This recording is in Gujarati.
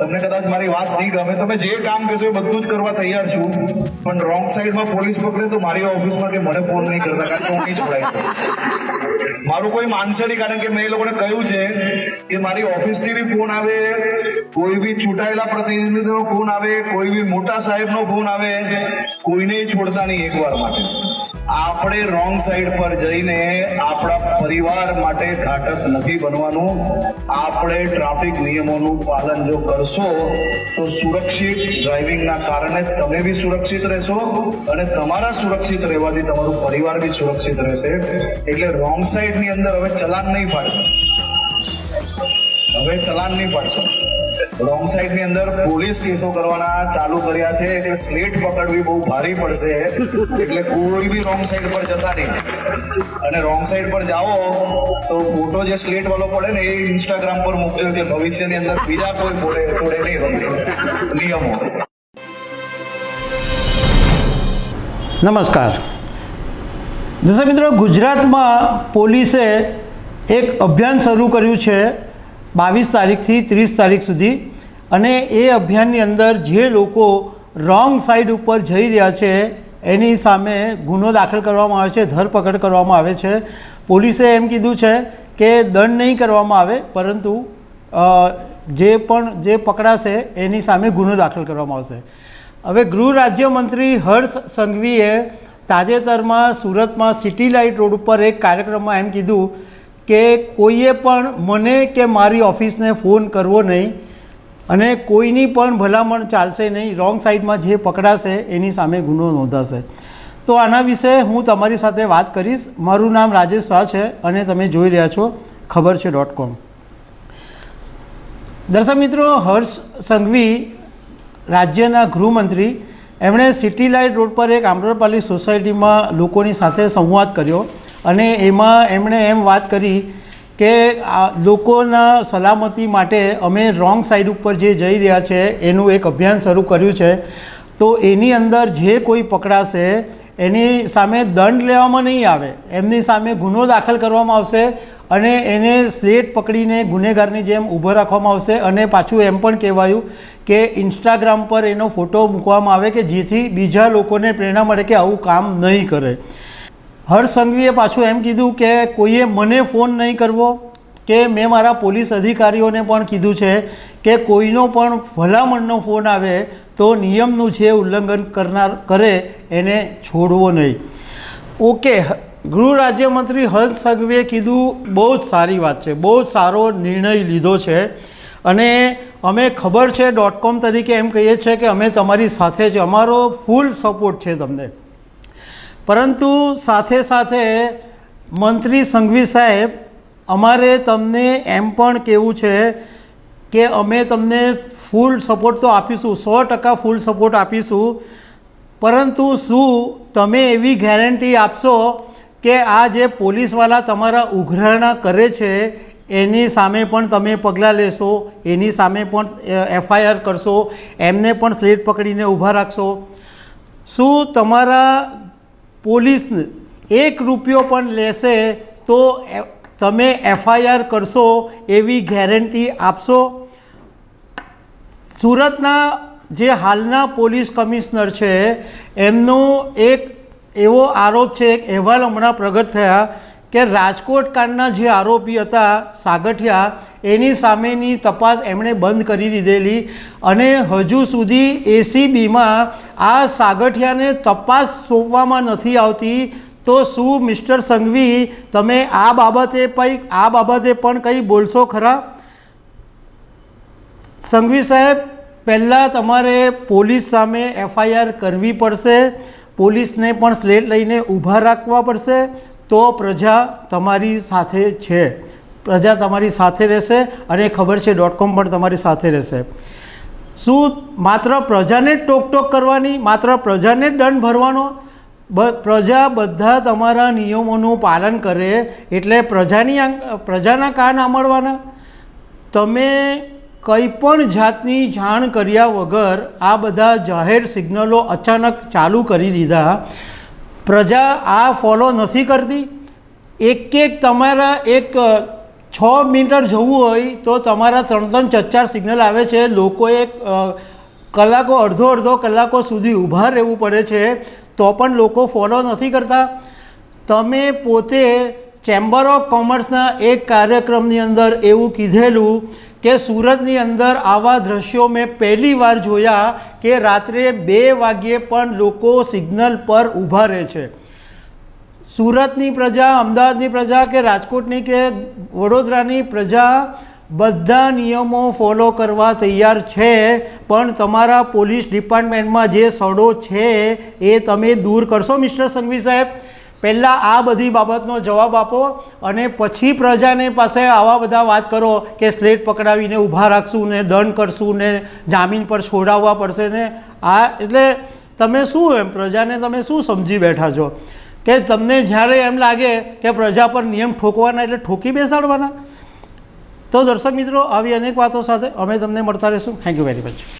તમને કદાચ મારી વાત નહીં ગમે. તમે જે કામ કહેશો એ બધું જ કરવા તૈયાર છું. પણ રોંગ સાઈડમાં પોલીસ પકડે તો મારી ઓફિસમાં કે મને ફોન નહીં કરતા, કારણ કે હું નહીં છોડાય મારું કોઈ માનશે નહીં, કારણ કે મેં એ લોકોને કહ્યું છે કે મારી ઓફિસથી બી ફોન આવે, કોઈ બી ચૂંટાયેલા પ્રતિનિધિનો ફોન આવે, કોઈ બી મોટા સાહેબનો ફોન આવે, કોઈને છોડતા નહીં એકવાર માટે. આપણે રોંગ સાઈડ પર જઈને આપણા પરિવાર માટે ઘાટક નથી બનવાનું. આપણે ટ્રાફિક નિયમોનું પાલન જો કરશો, તો સુરક્ષિત ડ્રાઇવિંગના કારણે તમે બી સુરક્ષિત રહેશો અને તમારા સુરક્ષિત રહેવાથી તમારું પરિવાર બી સુરક્ષિત રહેશે. એટલે રોંગ સાઈડની અંદર હવે ચલાન નહીં પાડશો. હવે ચલાન નહીં પડશે રોંગ સાઈડની અંદર પોલીસ કેસો કરવાના ચાલુ કર્યા છે. એટલે સ્લેટ પકડવી બહુ ભારી પડશે. એટલે કોઈ બી રોંગ સાઈડ પર જતા નહીં. અને રોંગ સાઈડ પર જાઓ તો ફોટો જે સ્લેટ વાળો પડે ને એ ઇન્સ્ટાગ્રામ પર મૂકજો એટલે ભવિષ્યની અંદર બીજા કોઈ ફોડે ફોડે નહીં નિયમો. નમસ્કાર. દર્શક મિત્રો, ગુજરાતમાં પોલીસે એક અભિયાન શરૂ કર્યું છે. બાવીસ તારીખથી ત્રીસ તારીખ સુધી. અને એ અભિયાનની અંદર જે લોકો રોંગ સાઈડ ઉપર જઈ રહ્યા છે, એની સામે ગુનો દાખલ કરવામાં આવે છે, ધરપકડ કરવામાં આવે છે. પોલીસે એમ કીધું છે કે દંડ નહીં કરવામાં આવે, પરંતુ જે પણ, જે પકડાશે એની સામે ગુનો દાખલ કરવામાં આવશે. હવે ગૃહ રાજ્યમંત્રી હર્ષ સંઘવીએ તાજેતરમાં સુરતમાં સિટી લાઇટ રોડ ઉપર એક કાર્યક્રમમાં એમ કીધું કે કોઈએ પણ મને કે મારી ઓફિસને ફોન કરવો નહીં અને કોઈની પણ ભલામણ ચાલશે નહીં, રોંગ સાઈડમાં જે પકડાશે એની સામે ગુનો નોંધાશે. તો આના વિશે હું તમારી સાથે વાત કરીશ. મારું નામ રાજેશ શાહ છે અને તમે જોઈ રહ્યા છો ખબર છે ડોટ કોમ. દર્શક મિત્રો, હર્ષ સંઘવી, રાજ્યના ગૃહમંત્રી, એમણે સિટી લાઇટ રોડ પર એક આમ્રપાલી સોસાયટીમાં લોકોની સાથે સંવાદ કર્યો. અને એમાં એમણે એમ વાત કરી કે આ લોકોના સલામતી માટે અમે રોંગ સાઈડ ઉપર જે જઈ રહ્યા છે, એનું એક અભિયાન શરૂ કર્યું છે. તો એની અંદર જે કોઈ પકડાશે, એની સામે દંડ લેવામાં નહીં આવે. એમની સામે ગુનો દાખલ કરવામાં આવશે અને એને સ્લેટ પકડીને ગુનેગારની જેમ ઊભો રાખવામાં આવશે અને પાછું એમ પણ કહેવાયું કે ઇન્સ્ટાગ્રામ પર એનો ફોટો મૂકવામાં આવે કે જેથી બીજા લોકોને પ્રેરણા મળે કે આવું કામ નહીં કરે. હર્ષ સંઘવીએ પાછું એમ કીધું કે કોઈએ મને ફોન નહીં કરવો, કે મેં મારા પોલીસ અધિકારીઓને પણ કીધું છે કે કોઈનો પણ ભલામણનો ફોન આવે તો નિયમનું જે ઉલ્લંઘન કરનાર, કરે એને છોડવો નહીં. ઓકે, ગૃહ રાજ્યમંત્રી હર્ષ સંઘવીએ કીધું બહુ જ સારી વાત છે, બહુ જ સારો નિર્ણય લીધો છે. અને અમે ખબર છે ડોટ કોમ તરીકે એમ કહીએ છીએ કે અમે તમારી સાથે જ અમારો ફૂલ સપોર્ટ છે તમને. પરંતુ સાથે સાથે મંત્રી સંઘવી સાહેબ, અમારે તમને એમ પણ કહેવું છે કે અમે તમને ફૂલ સપોર્ટ તો આપીશું, સો ટકા ફૂલ સપોર્ટ આપીશું. પરંતુ શું તમે એવી ગેરંટી આપશો કે આ જે પોલીસવાળા તમારા ઉઘરાણા કરે છે, એની સામે પણ તમે પગલાં લેશો, એની સામે પણ એફઆઈઆર કરશો, એમને પણ સ્લેટ પકડીને ઊભા રાખશો? શું તમારા પોલીસને એક રૂપિયો પણ લેશે તો તમે એફઆઈઆર કરશો એવી ગેરંટી આપશો. સુરતના જે હાલના પોલીસ કમિશનર છે, એમનો એક એવો આરોપ છે, એક અહેવાલ હમણાં પ્રગટ થયા કે રાજકોટ કાંડના જે આરોપી હતા સાગઠિયા, એની સામેની તપાસ એમણે બંધ કરી દીધેલી અને હજુ સુધી એસીબીમાં આ સાગઠિયાને તપાસ સોંપવામાં નથી આવતી, તો શું મિસ્ટર સંઘવી, તમે આ બાબતે કંઈ આ બાબતે પણ કંઈ બોલશો ખરા? સંઘવી સાહેબ, પહેલાં તમારે પોલીસ સામે એફઆઈઆર કરવી પડશે, પોલીસને પણ સ્લેટ લઈને ઊભા રાખવા પડશે, તો પ્રજા તમારી સાથે છે. પ્રજા તમારી સાથે રહેશે અને ખબર છે ડોટ કોમ પણ તમારી સાથે રહેશે. શું માત્ર પ્રજાને જ ટોકટોક કરવાની, માત્ર પ્રજાને જ દંડ ભરવાનો? પ્રજા બધા તમારા નિયમોનું પાલન કરે એટલે પ્રજાની પ્રજાના કાન આંબળવાના તમે કંઈ પણ જાતની જાણ કર્યા વગર આ બધા જાહેર સિગ્નલો અચાનક ચાલુ કરી દીધા. પ્રજા આ ફોલો નથી કરતી. એક એક તમારા એક છ મીટર જવું હોય તો તમારા ત્રણ ત્રણ ચાર ચાર સિગ્નલ આવે છે. લોકોએ કલાકો, અડધો અડધો કલાકો સુધી ઊભા રહેવું પડે છે. તો પણ લોકો ફોલો નથી કરતા. તમે પોતે ચેમ્બર ઓફ કોમર્સના એક કાર્યક્રમની અંદર એવું કીધેલું કે સુરતની અંદર આવા દ્રશ્યો મેં પહેલી વાર જોયા કે રાત્રે બે વાગ્યે પણ લોકો સિગ્નલ પર ઊભા રહે છે. સુરતની પ્રજા, અમદાવાદની પ્રજા કે રાજકોટની કે વડોદરાની પ્રજા બધા નિયમો ફોલો કરવા તૈયાર છે. પણ તમારા પોલીસ ડિપાર્ટમેન્ટમાં જે સડો છે એ તમે દૂર કરશો, મિસ્ટર સંઘવી સાહેબ? પહેલાં આ બધી બાબતનો જવાબ આપો અને પછી પ્રજાને પાસે આવા બધા વાત કરો કે સ્લેટ પકડાવીને ઊભા રાખશું ને દંડ કરશું ને જામીન પર છોડાવવા પડશે ને. આ એટલે તમે શું એમ? પ્રજાને તમે શું સમજી બેઠા છો? કે તમને જ્યારે એમ લાગે કે પ્રજા પર નિયમ ઠોકવાના એટલે ઠોકી બેસાડવાના? તો દર્શક મિત્રો, આવી અનેક વાતો સાથે અમે તમને મળતા રહીશું. Thank you very much